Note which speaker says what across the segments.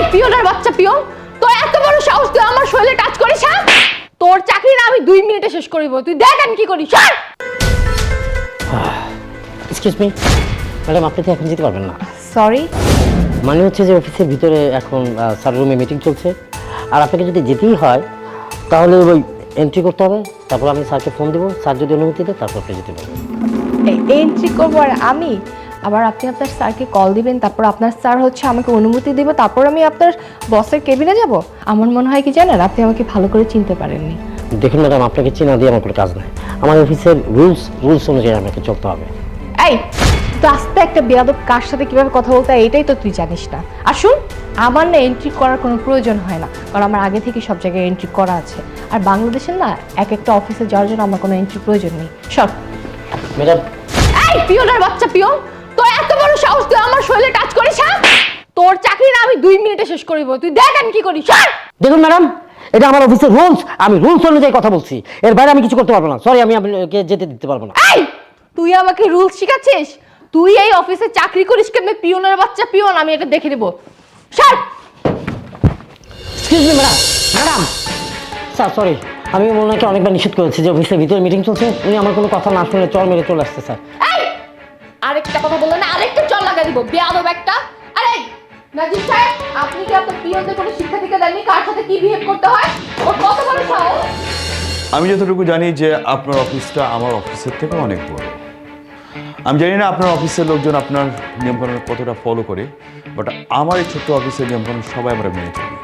Speaker 1: এই পিয়নের বাচ্চা পিয়ন তোর এত বড় সাহস তুই আমার শরীরে টাচ করিস হ্যাঁ? তোর চাকরি না আমি দুই মিনিটে শেষ করিব তুই দেখ আমি কি করি সর!
Speaker 2: এক্সকিউজ মি ম্যাডাম আপনি তো এখন যেতে পারবেন না।
Speaker 1: সরি
Speaker 2: মানে হচ্ছে যে অফিসের ভিতরে এখন স্যার রুমে মিটিং চলছে। আর আপনাকে যদি যেতেই হয় তাহলে ওই এন্ট্রি করতে হবে। তারপর আমি স্যারকে ফোন দেবো। স্যার যদি অনুমতি দেয় তারপর আপনি যেতে পারবেন।
Speaker 1: এন্ট্রি করব আর আমি? আবার আপনি আপনার স্যারকে কল দিবেন তারপর আপনার স্যার হচ্ছে আমাকে অনুমতি দিবে তারপর আমি আপনার বসের কেবিনে যাব। আমার মনে হয় কি জানেন আপনি আমাকে ভালো করে চিনতে পারেননি।
Speaker 2: দেখুন ম্যাডাম আপনাকে চেনা দিয়ে আমার কোনো কাজ নেই। আমার অফিসের রুলস রুলস অনুযায়ী আমাকে চলতে হবে।
Speaker 1: এই তো আস্তে একটা বেয়াদব কার সাথে কীভাবে কথা বলতে হয় এটাই তো তুই জানিস না। আসুন আমার না এন্ট্রি করার কোনো প্রয়োজন হয় না কারণ আমার আগে থেকে সব জায়গায় এন্ট্রি করা আছে। আর বাংলাদেশের না এক একটা অফিসে যাওয়ার জন্য আমার কোনো এন্ট্রি প্রয়োজন নেই। সব
Speaker 2: ম্যাডাম।
Speaker 1: এই পিয়নের বাচ্চা পিয়ন এত বড় সাহস তুই আমার শরীরে টাচ করিস হ্যাঁ? তোর চাকরি না আমি দুই মিনিটে শেষ করিব। তুই দেখ আমি কি করি
Speaker 2: দেখুন ম্যাডাম এটা আমার অফিসের রুলস। আমি রুলস অনুযায়ী কথা বলছি। এর বাইরে আমি কিছু করতে পারব না। সরি আমি আপনাকে যেতে দিতে পারব না।
Speaker 1: এই! তুই আমাকে রুলস শিখাচ্ছিস? তুই এই অফিসে চাকরি করিস কেমনে? পিয়নের বাচ্চা পিয়ন আমি এটা দেখে দেবো সর!
Speaker 2: Excuse me madam. Madam! Sir sorry আমি ওনাকে অনেকবার নিষেধ করেছি যে অফিসের ভিতরে মিটিং চলছে। উনি আমার কোনো কথা না শুনে চল মেরে চলে আসছে স্যার।
Speaker 1: এই আরেকটা কথা বললে না, আরেকটা চল লাগা দিব, বেয়াদব একটা। আরে, নাজিব সাহেব, আপনি কি আপনার পিয়নদের কোনো শিক্ষা দিকে দেননি কার সাথে কি বিহেভ করতে হয়? ওর কত বড়
Speaker 3: আমি যতটুকু জানি যে আপনার অফিসটা আমার অফিসের থেকে অনেক বড়। আমি জানি না আপনার অফিসের লোকজন আপনার নিয়মকানুন কতটা ফলো করে বাট আমার এই ছোট্ট অফিসের নিয়মকানুন সবাই আমরা মেনে চলি।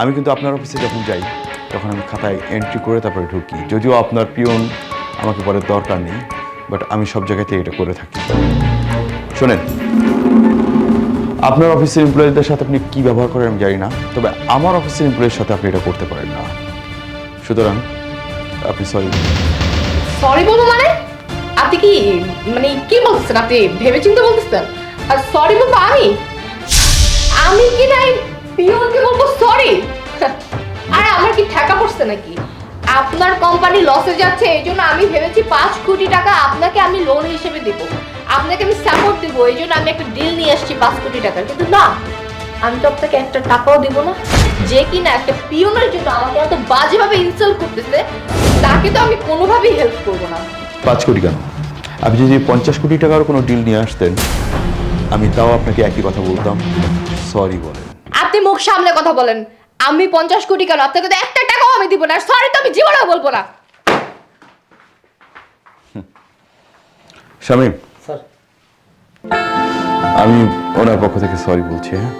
Speaker 3: আমি কিন্তু আপনার অফিসে যখন যাই, তখন আমি খাতায় এন্ট্রি করে তারপরে ঢুকি। যদিও আপনার পিয়ন আমাকে বলার দরকার নেই বাট আমি সব জায়গাতে এটা করে থাকি। শোনেন, আপনার অফিসের এমপ্লয়ীদের সাথে আপনি কি ব্যবহার করেন আমি জানি না, তবে আমার অফিসের এমপ্লয়ির সাথে আপনি এটা করতে পারেন না। সুতরাং, আপনি সরি
Speaker 1: সরি বলব মানে? আপনি কি মানে কি বলতেছেন? আপনি ভেবেচিন্তে বলতেছেন? আর সরি বলব আমি? আমি কি নাই পিয়নকে বলব সরি আরে, আমার কি ঠেকা পড়ছে নাকি? আপনার কোম্পানি লসে যাচ্ছে এই জন্য আমি ভেবেছি পাঁচ কোটি টাকা আপনাকে আমি লোন হিসেবে দেবো। আপনাকে আমি সাপোর্ট দেবো এই জন্য আমি একটা ডিল নিয়ে আসছি পাঁচ কোটি টাকার। কিন্তু না আমি তো আপনাকে একটা টাকাও দিব না। যে কিনা একটা পিয়নের জন্য আমাকে এত বাজেভাবে ইনসাল্ট করতেছে তাকে তো আমি কোনোভাবেই হেল্প করব না।
Speaker 3: পাঁচ কোটি কেন? আপনি যদি পঞ্চাশ কোটি টাকার কোনো ডিল নিয়ে আসতেন আমি তাও আপনাকে একই কথা বলতাম। সরি বলেন।
Speaker 1: আপনি মুখ সামনে কথা বলেন। আমি পঞ্চাশ কোটি কেন? আপনাকে তো একটা টাকাও আমি দিব না। সরি তো আমি জীবনেও বলব না।
Speaker 3: শামীম আমি ওনার পক্ষ থেকে সরি বলছি হ্যাঁ?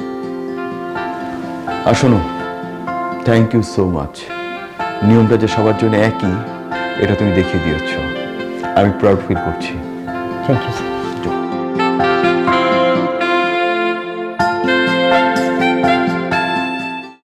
Speaker 3: আর শোনো থ্যাংক ইউ সো মাচ নিয়মটা যে সবার জন্য একই, এটা তুমি দেখিয়ে দিয়েছ। আমি প্রাউড ফিল করছি।
Speaker 2: Thank you